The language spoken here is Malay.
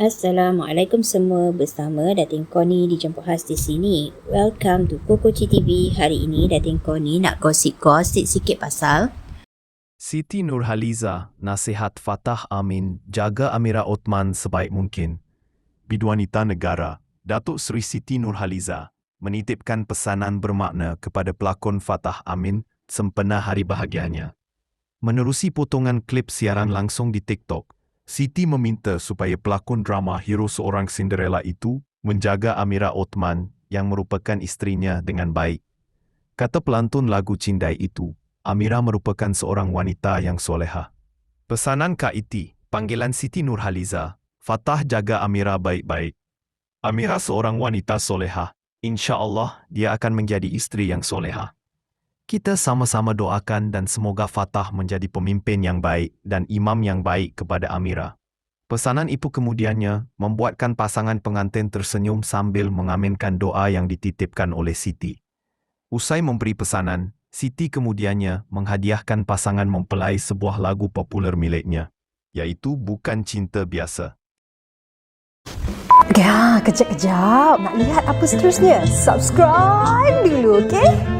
Assalamualaikum semua bersama Datin Koni di Jemput Khas di sini. Welcome to Koko TV. Hari ini Datin Koni nak gosip-gosip sikit pasal Siti Nurhaliza, nasihat Fatah Amin, jaga Amira Othman sebaik mungkin. Biduanita Negara, Datuk Seri Siti Nurhaliza, menitipkan pesanan bermakna kepada pelakon Fatah Amin sempena hari bahagianya. Menerusi potongan klip siaran langsung di TikTok, Siti meminta supaya pelakon drama hero seorang Cinderella itu menjaga Amira Othman yang merupakan isterinya dengan baik. Kata pelantun lagu Cindai itu, Amira merupakan seorang wanita yang soleha. Pesanan Kak Iti, panggilan Siti Nurhaliza, Fatah jaga Amira baik-baik. Amira seorang wanita soleha. Insya Allah, dia akan menjadi isteri yang soleha. Kita sama-sama doakan dan semoga Fatah menjadi pemimpin yang baik dan imam yang baik kepada Amira. Pesanan itu kemudiannya membuatkan pasangan pengantin tersenyum sambil mengaminkan doa yang dititipkan oleh Siti. Usai memberi pesanan, Siti kemudiannya menghadiahkan pasangan mempelai sebuah lagu popular miliknya, yaitu Bukan Cinta Biasa. Ya, kejap-kejap. Nak lihat apa seterusnya? Subscribe dulu, okey?